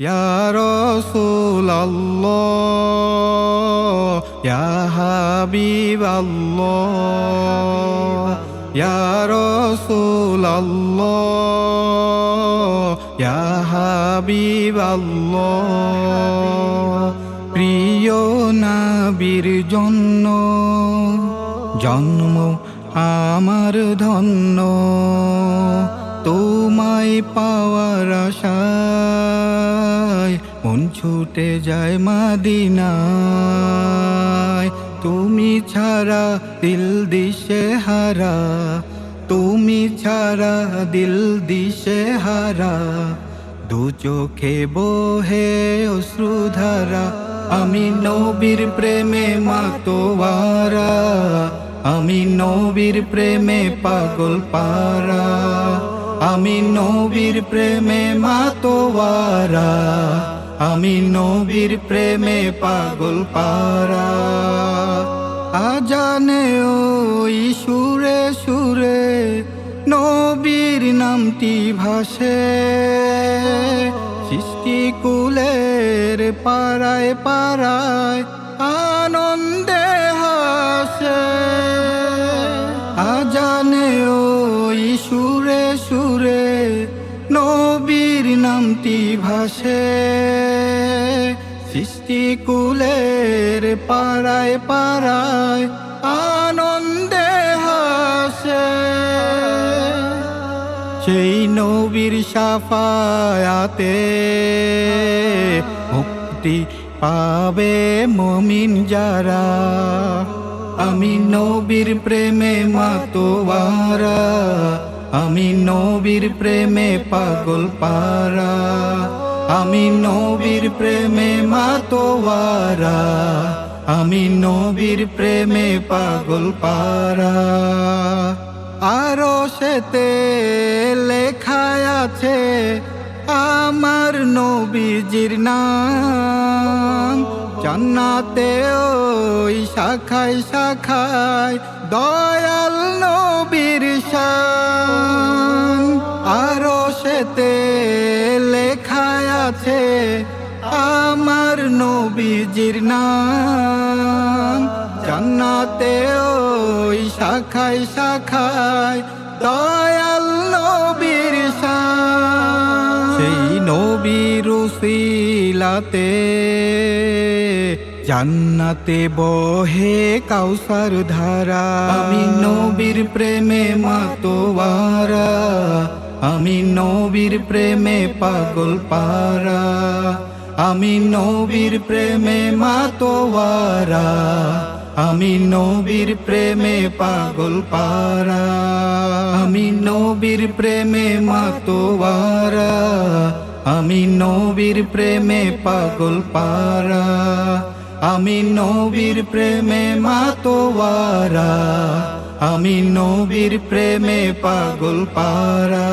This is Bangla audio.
يا رسول الله يا حبيب الله يا رسول الله يا حبيب الله প্রিয় নাবির জন্য জন্ম আমার ধন্য তোমায় পাওয়ার আশায় মন ছুটে যায় মাদিনায়। তুমি ছাড়া দিল দিশে হারা। তুমি ছাড়া দিল দিশে হারা। দু চোখে বহে অশ্রুধারা আমি নবীর প্রেমে মাতোয়ারা। আমি নবীর প্রেমে পাগল পারা। আমি নবীর প্রেমে মাতোয়ারা। আমি নবীর প্রেমে পাগল পারা আজানে ওই সুরে সুরে নবীর নামটি ভাসে। সৃষ্টি কুলের পাড়ায় পাড়ায় আনন্দে হাসে। আজানে নবীর নামটি ভাসে। সৃষ্টি কুলের পাড়ায় পাড়ায় আনন্দে হাসে। সেই নবীর সাফায়াতে মুক্তি পাবে মমিন যারা। আমি নবীর প্রেমে মাতোয়ারা। আমি নবীর প্রেমে পাগল পারা আমি নবীর প্রেমে মাতোয়ারা। আমি নবীর প্রেমে পাগল পারা আরও সেতে লেখায় আছে আমার নবীজির নাম। জান্নাতে ওই শাখায় শাখায় দয়াল নবীর শান সেতে লেখায় আছে আমার নবীজির নাম। জান্নাতে ওই শাখায় শাখায় দয়াল নবীর সেই নবীর উসিলাতে জান্নাতে বহে কাউসার ধারা। আমি নবীর প্রেমে মাতোয়ারা। আমি নবীর প্রেমে পাগল পারা আমি নবীর প্রেমে মাতোয়ারা। আমি নবীর প্রেমে পাগল পারা আমি নবীর প্রেমে মাতোয়ারা। আমি নবীর প্রেমে পাগল পারা আমি নবীর প্রেমে মাতোয়ারা। আমি নবীর প্রেমে পাগল পারা